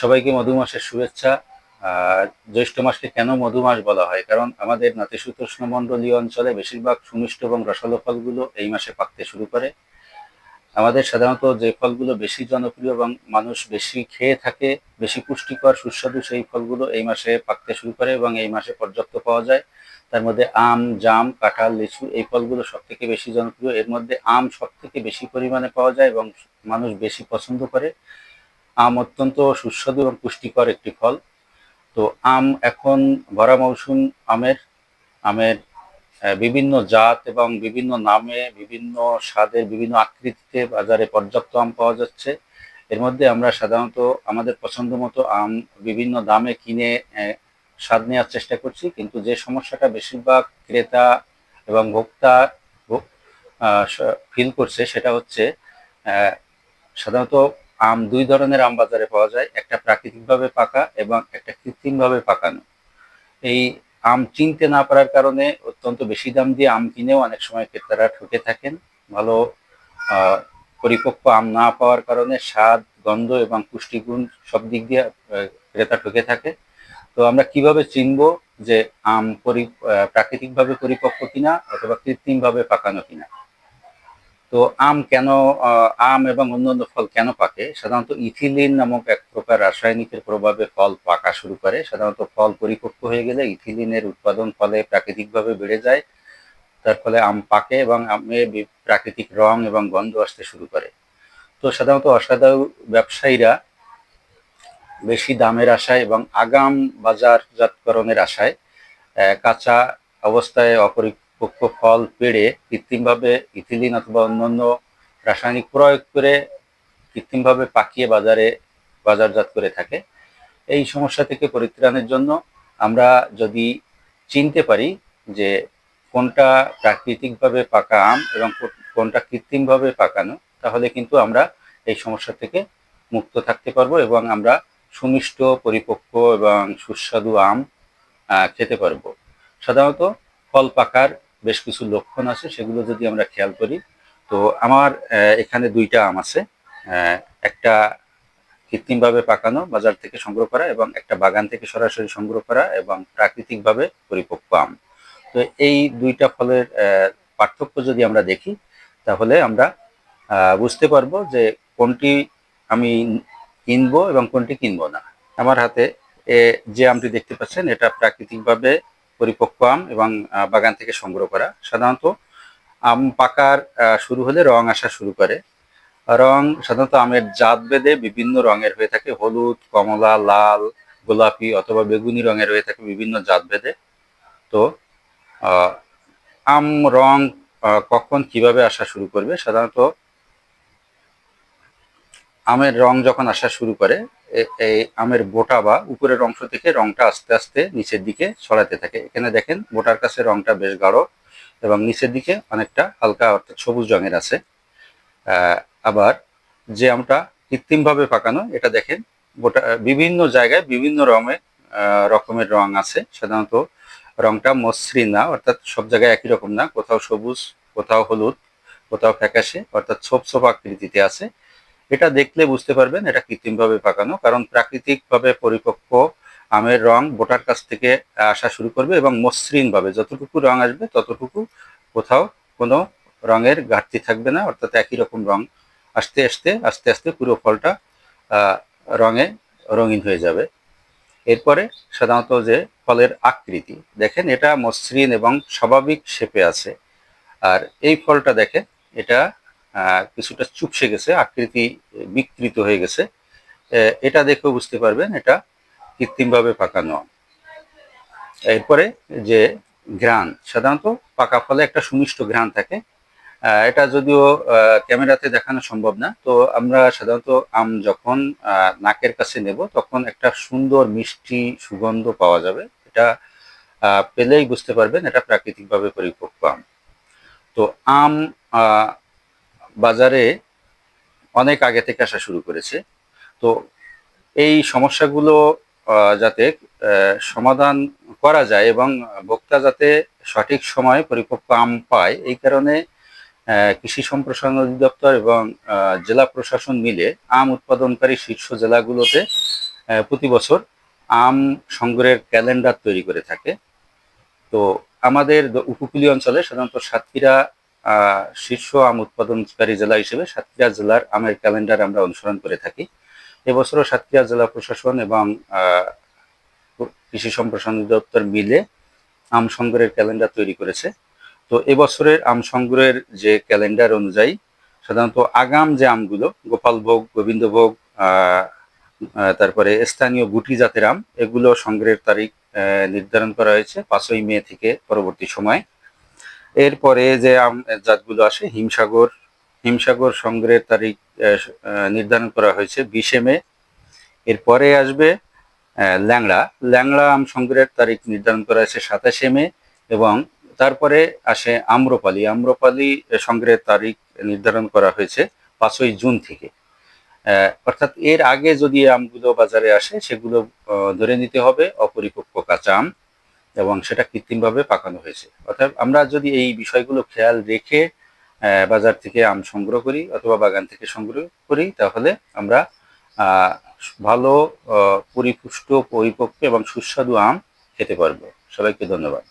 সবাইকে মধু মাসের শুভেচ্ছা জ্যৈষ্ঠ মাসকে কেন মধু মাস বলা হয়? কারণ আমাদের নাতিশীতোষ্ণ মণ্ডলীয় অঞ্চলে বেশিরভাগ সুমিষ্ট এবং রসালো ফলগুলো এই মাসে পাকতে শুরু করে। আমাদের সাধারণত যে ফলগুলো বেশি জনপ্রিয় এবং মানুষ বেশি খেয়ে থাকে, বেশি পুষ্টিকর, সুস্বাদু সেই ফলগুলো এই মাসে পাকতে শুরু করে এবং এই মাসে পর্যাপ্ত পাওয়া যায়। তার মধ্যে আম, জাম, কাঁঠাল, লিচু এই ফলগুলো সব থেকে বেশি জনপ্রিয়। এর মধ্যে আম সব থেকে বেশি পরিমাণে পাওয়া যায় এবং মানুষ বেশি পছন্দ করে। আম অত্যন্ত সুস্বাদু এবং পুষ্টিকর একটি ফল। তো আম এখন ভরা মৌসুম আমের আমের বিভিন্ন জাত এবং বিভিন্ন নামে, বিভিন্ন স্বাদের বিভিন্ন আকৃতিতে বাজারে পর্যাপ্ত আম পাওয়া যাচ্ছে। এর মধ্যে আমরা সাধারণত আমাদের পছন্দ মতো আম বিভিন্ন দামে কিনে স্বাদ নেওয়ার চেষ্টা করছি। কিন্তু যে সমস্যাটা বেশিরভাগ ক্রেতা এবং ভোক্তা ফিল করছে সেটা হচ্ছে সাধারণত আম দুই ধরনের আম বাজারে পাওয়া যায়, একটা প্রাকৃতিকভাবে পাকা এবং একটা কৃত্রিমভাবে পাকানো। এই আম চিনতে না পারার কারণে অত্যন্ত বেশি দাম দিয়ে আম কিনেও অনেক সময় ক্রেতারা ঠকে থাকেন। ভালো পরিপক্ক আম না পাওয়ার কারণে স্বাদ, গন্ধ এবং পুষ্টিগুণ সব দিক দিয়ে ক্রেতা ঠকে থাকে। তো আমরা কীভাবে চিনবো যে আম পরি প্রাকৃতিকভাবে পরিপক্ক কিনা অথবা কৃত্রিমভাবে পাকানো কিনা? তো আম কেন আম এবং অন্যান্য ফল কেন পাকে? সাধারণত ইথিলিন নামক এক প্রকার রাসায়নিকের প্রভাবে ফল পাকা শুরু করে। সাধারণত ফল পরিপক্ক হয়ে গেলে ইথিলিনের উৎপাদন ফলে প্রাকৃতিকভাবে বেড়ে যায়। তার ফলে আম পাকে এবং আমে প্রাকৃতিক রং এবং গন্ধ আসতে শুরু করে। তো সাধারণত অসাধু ব্যবসায়ীরা বেশি দামের আশায় এবং আগাম বাজারজাতকরণের আশায় কাঁচা অবস্থায় অপরিপক্ক ফল পেড়ে কৃত্রিমভাবে ইথিলিন অথবা অন্যান্য রাসায়নিক প্রয়োগ করে কৃত্রিমভাবে পাকিয়ে বাজারে বাজারজাত করে থাকে। এই সমস্যা থেকে পরিত্রাণের জন্য আমরা যদি চিনতে পারি যে কোনটা প্রাকৃতিকভাবে পাকা আম এবং কোনটা কৃত্রিমভাবে পাকানো, তাহলে কিন্তু আমরা এই সমস্যা থেকে মুক্ত থাকতে পারব এবং আমরা সুমিষ্ট, পরিপক্ক এবং সুস্বাদু আম খেতে পারব। সাধারণত ফল পাকার বেশ কিছু লক্ষণ আছে, সেগুলো যদি আমরা খেয়াল করি, তো আমার এখানে দুইটা আম আছে। একটা কৃত্রিমভাবে পাকানো, বাজার থেকে সংগ্রহ করা এবং একটা বাগান থেকে সরাসরি সংগ্রহ করা এবং প্রাকৃতিকভাবে পরিপক্ক আম। তো এই দুইটা ফলের পার্থক্য যদি আমরা দেখি, তাহলে আমরা বুঝতে পারব যে কোনটি আমি কিনবো এবং কোনটি কিনবো না। আমার হাতে যে আমটি দেখতে পাচ্ছেন, এটা প্রাকৃতিকভাবে পরিপক্ক আম এবং বাগান থেকে সংগ্রহ করা। সাধারণত আম পাকার শুরু হলে রং আসা শুরু করে। রং সাধারণত আমের জাত ভেদে বিভিন্ন রঙের হয়ে থাকে। হলুদ, কমলা, লাল, গোলাপি অথবা বেগুনি রঙের হয়ে থাকে বিভিন্ন জাত ভেদে। তো আম রং কখন কীভাবে আসা শুরু করবে? সাধারণত আমের রং যখন আসা শুরু করে এই আমের বোটা বা উপরের অংশ থেকে রংটা আস্তে আস্তে নিচের দিকে ছড়াতে থাকে। এখানে দেখেন বোটার কাছে রংটা বেশ গাঢ় এবং নিচের দিকে অনেকটা হালকা অর্থাৎ সবুজ রঙের আছে। আবার যে আমটা কৃত্রিমভাবে পাকানো, এটা দেখেন গোটা বিভিন্ন জায়গায় বিভিন্ন রঙের রকমের রং আছে। সাধারণত রংটা মসৃণ না, অর্থাৎ সব জায়গায় একই রকম না। কোথাও সবুজ, কোথাও হলুদ, কোথাও ফ্যাকাশে, অর্থাৎ ছোপ ছোপ আকৃতিতে আছে। এটা দেখলে বুঝতে পারবেন এটা কৃত্রিমভাবে পাকানো, কারণ প্রাকৃতিকভাবে পরিপক্ক আমের রং বোটার কাছ থেকে আসা শুরু করবে এবং মসৃণভাবে যতটুকু রং আসবে ততটুকু কোথাও কোনো রঙের ঘাটতি থাকবে না, অর্থাৎ একই রকম রং আস্তে আস্তে আস্তে আস্তে পুরো ফলটা রঙে রঙিন হয়ে যাবে। এরপরে সাধারণত যে ফলের আকৃতি, দেখেন এটা মসৃণ এবং স্বাভাবিক শেপে আছে। আর এই ফলটা দেখেন, এটা কিছুটা চুপসে গেছে, আকৃতি বিকৃত হয়ে গেছে। এটা দেখেও বুঝতে পারবেন, এটা কৃত্রিমভাবে পাকানো। এরপরে যে ঘ্রাণ, সাধারণত পাকা ফলে একটা সুমিষ্ট ঘ্রাণ থাকে। এটা যদিও ক্যামেরাতে দেখানো সম্ভব না, তো আমরা সাধারণত আম যখন নাকের কাছে নেব, তখন একটা সুন্দর মিষ্টি সুগন্ধ পাওয়া যাবে। এটা পেলেই বুঝতে পারবেন, এটা প্রাকৃতিকভাবে পরিপক্ক আম। তো আম বাজারে অনেক আগে থেকে আসা শুরু করেছে। তো এই সমস্যাগুলো যাতে সমাধান করা যায় এবং ভোক্তা যাতে সঠিক সময়ে পরিপক্ক আম পায়, এই কারণে কৃষি সম্প্রসারণ অধিদপ্তর এবং জেলা প্রশাসন মিলে আম উৎপাদনকারী শীর্ষ জেলাগুলোতে প্রতি বছর আম সংগ্রহের ক্যালেন্ডার তৈরি করে থাকে। তো আমাদের উপকূলীয় অঞ্চলে সাধারণত সাতক্ষীরা শীর্ষ আম উৎপাদনকারী জেলা হিসেবে সাতক্ষীরা জেলার আমের ক্যালেন্ডার আমরা অনুসরণ করে থাকি। এবছরও সাতক্ষীরা জেলা প্রশাসন এবং কৃষি সম্প্রসারণ দপ্তর মিলে আম সংগ্রহের ক্যালেন্ডার তৈরি করেছে। তো এবছরের আম সংগ্রহের যে ক্যালেন্ডার অনুযায়ী সাধারণত আগাম যে আমগুলো, গোপালভোগ, গোবিন্দভোগ তারপরে স্থানীয় গুটি জাতের আম, এগুলো সংগ্রহের তারিখ নির্ধারণ করা হয়েছে পাঁচই মে থেকে পরবর্তী সময়। এরপরে যে আম জাতগুলো আসে, হিমসাগর হিমসাগর সংগ্রহের তারিখ নির্ধারণ করা হয়েছে বিশে মে। এরপরে আসবে ল্যাংড়া। ল্যাংড়া আম সংগ্রহের তারিখ নির্ধারণ করা হয়েছে সাতাশে মে এবং তারপরে আসে আম্রপালি। আম্রপালি সংগ্রহের তারিখ নির্ধারণ করা হয়েছে পাঁচই জুন থেকে। অর্থাৎ এর আগে যদি আমগুলো বাজারে আসে, সেগুলো ধরে নিতে হবে অপরিপক্ক কাঁচা আম। এবং সেটা কৃত্রিমভাবে পাকানো হয়েছে। অর্থাৎ আমরা যদি এই বিষয়গুলো খেয়াল রেখে বাজার থেকে আম সংগ্রহ করি অথবা বাগান থেকে সংগ্রহ করি, তাহলে আমরা ভালো পরিপুষ্ট, পরিপক্ক এবং সুস্বাদু আম খেতে পারব। সবাইকে ধন্যবাদ।